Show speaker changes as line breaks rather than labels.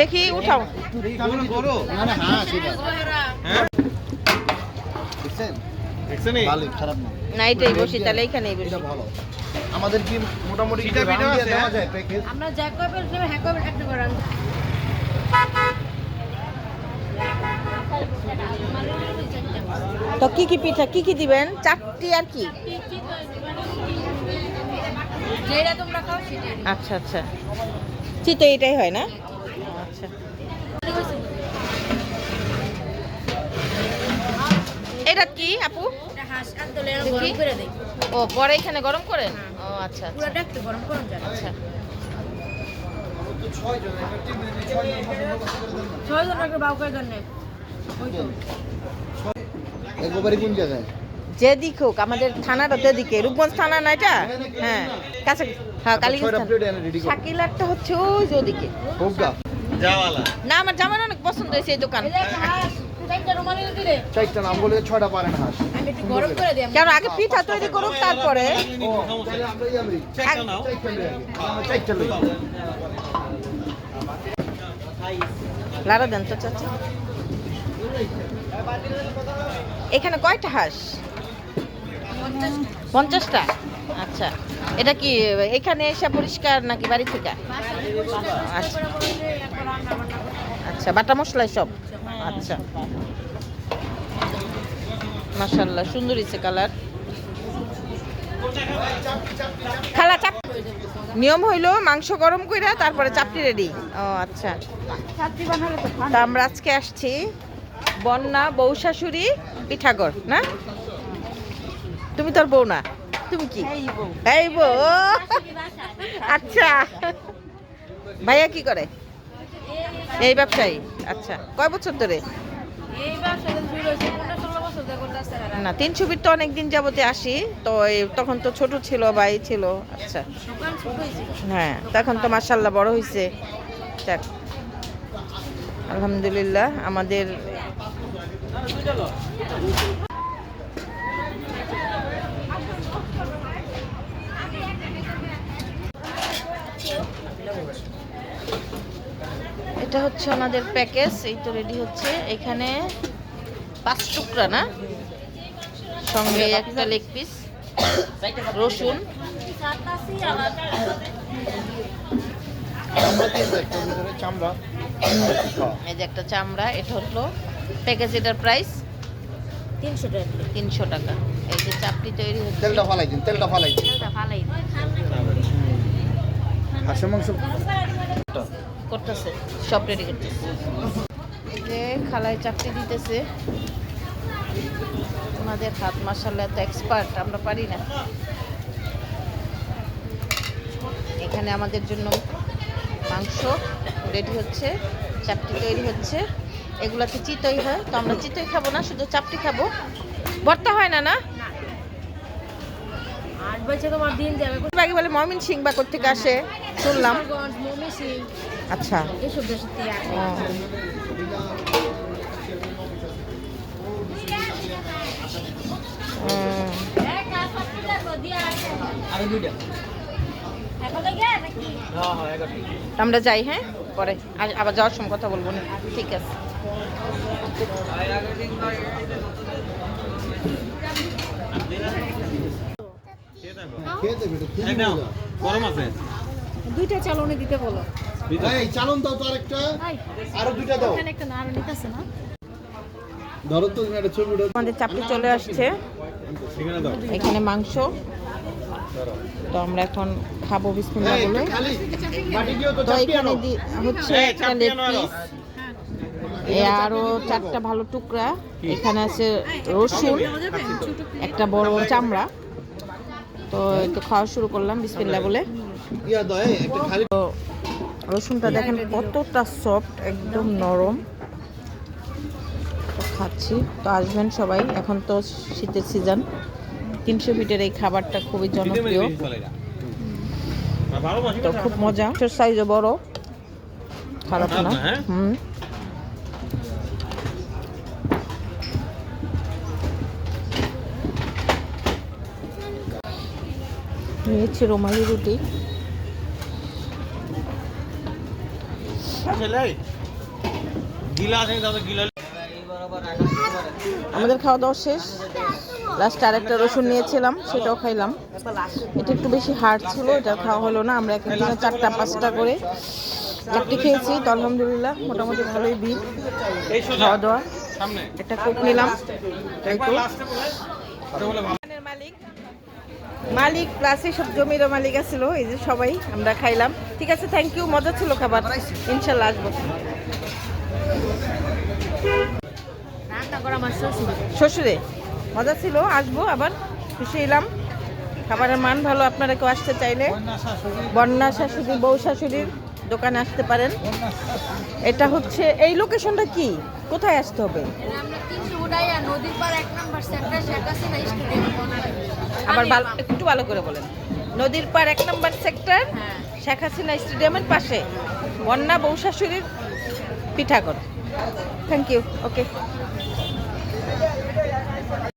দেখি উঠাও।
না
এটাই বসি তাহলে এইখানেই বসি।
আমাদের কি মোটামুটি
হ্যাঁ?
যায় প্যাকেজ
আমরা যা হ্যাঁ একটা করে আনতে
তো কি কি পিঠা কি কি দিবেন? চারটি আর কি?
যেটা তোমরা খাও সেটাই।
আচ্ছা আচ্ছা। চিতো এটাই হয় না? এটা কি আপু?
করে
ও পরে এখানে গরম করেন ও আচ্ছা আচ্ছা।
গরম করুন
আচ্ছা।
করে
যেদিক হোক আমাদের থানাটা যেদিকে রূপগঞ্জ থানা না এটা? হ্যাঁ কাছে হ্যাঁ কালীগঞ্জ
করো।
শাকিলারটা হচ্ছে ওই যে ওদিকে না আমার জামার অনেক পছন্দ হয়েছে এই দোকান।
চারটা
নাম বলে ছয়টা পারেন হাঁস।
আমি একটু গরম করে দিই
কেন আগে পিঠা তৈরি করুক তারপরে।
ইয়া
লাড়া দেন তো চাচা। এখানে কয়টা হাঁস? পঞ্চাশটা? আচ্ছা। এটা কি এখানে এসে পরিষ্কার নাকি বাড়ি থেকে? আচ্ছা। আচ্ছা বাটা মশলা সব? আচ্ছা। মাশাল্লাহ সুন্দর হয়েছে কালার খালা চাপ নিয়ম হইল মাংস গরম কইরা তারপরে চাপটি রেডি ও আচ্ছা।
তা
আমরা আজকে আসছি বন্যা বউ শাশুড়ি পিঠাগড় না? তুমি তোর বউ না? তুমি কি? এই বউ। আচ্ছা। ভাইয়া কি করে? এই ব্যবসায়ী? আচ্ছা। কয় বছর ধরে? না তিন ছবির তো অনেকদিন যাবতে আসি তো এই- তখন তো ছোট ছিল ভাই ছিল। আচ্ছা। হ্যাঁ তখন তো মাসাল্লাহ বড় হয়েছে। যাক আলহামদুলিল্লাহ আমাদের এটা হচ্ছে আমাদের প্যাকেজ এই তো রেডি হচ্ছে। এখানে পাঁচ টুকরা না? সঙ্গে একটা লেগ পিস রসুন। এই যে একটা চামড়া এটা হলো প্যাকেজ এটার প্রাইস
তিনশো টাকা।
তিনশো টাকা এই যে চাপটি তৈরি হচ্ছে।
তেলটা ফালাই দিন তেলটা ফালাই দিন
তেলটা ভালোই
হাঁসের মাংস?
করতেছে সব রেডি করতেছে। যে খালায় চাপটি দিতেছে। ওনাদের হাত মাসাল্লাহ এত এক্সপার্ট আমরা পারি না। এখানে আমাদের জন্য মাংস রেডি হচ্ছে চাপটি তৈরি হচ্ছে। এগুলাতে চিতই হয় তো আমরা চিতই খাব না শুধু চাপটি খাব। ভর্তা হয় না না?
আট বছর তোমার দিন যাবে।
বাকি বলে মমিন সিং বা থেকে আসে শুনলাম। আচ্ছা। আমরা যাই হ্যাঁ? পরে। আবার যাওয়ার সময় কথা বলব না। ঠিক আছে
খেয়ে দেবে এটা খুবই
এই নাও,
মজা।
গরম আছে।
দুইটা চালনে দিতে বলো।
এই চালন দাও তো আরেকটা। আরও দুইটা দাও।
এখানে একটা নিতেছে না?
ধরো তো তুমি একটা ছবি
আমাদের চাপটি চলে আসছে। এখানে মাংস। তো আমরা এখন খাব বিসমিল্লাহ বলে।
তো
এখানে হচ্ছে একটা
চাপটি
লেগ পিস। এ আরও চারটা ভালো টুকরা। এখানে আছে রসুন একটা বড় চামড়া। তো তো খাওয়া শুরু করলাম বিসমিল্লাহ বলে।
একটা
তো রসুনটা দেখেন কতটা সফট একদম নরম। খাচ্ছি তো আসবেন সবাই। এখন তো শীতের সিজন তিনশো ফিটের এই খাবারটা খুবই জনপ্রিয়। তো খুব মজা। সাইজও বড়। খারাপ না,
হ্যাঁ?
হুম। নিয়েছি রুমালি রুটি।
গিলাস
আমাদের খাওয়া দাওয়া শেষ। লাস্টে আরেকটা রসুন নিয়েছিলাম সেটাও খাইলাম। এটা একটু বেশি হার্ড ছিল এটা খাওয়া হলো না। আমরা এক একজনের চারটা পাঁচটা করে চারটি খেয়েছি। তো আলহামদুলিল্লাহ মোটামুটি ভালোই বিল খাওয়া দাওয়া। একটা কোক নিলাম। মালিক। মালিক প্লাস সব জমিরও মালিক আছিল এই যে সবাই আমরা খাইলাম। ঠিক আছে থ্যাংক ইউ মজা ছিল খাবার। ইনশাল্লাহ আসব।
শ্বশুরে।
মজা ছিল আসব আবার খুশি এলাম খাবারের মান ভালো আপনারা কেউ আসতে চাইলে। বন্যা শাশুড়ি বউ শাশুড়ির। দোকানে আসতে পারেন। এটা হচ্ছে এই লোকেশনটা কি? কোথায় আসতে হবে? আবার একটু ভালো করে বলেন। নদীর পার এক নম্বর সেক্টর
হ্যাঁ।
শেখ হাসিনা স্টেডিয়ামের পাশে বন্যা বউ শাশুড়ির পিঠাগড়। Thank you okay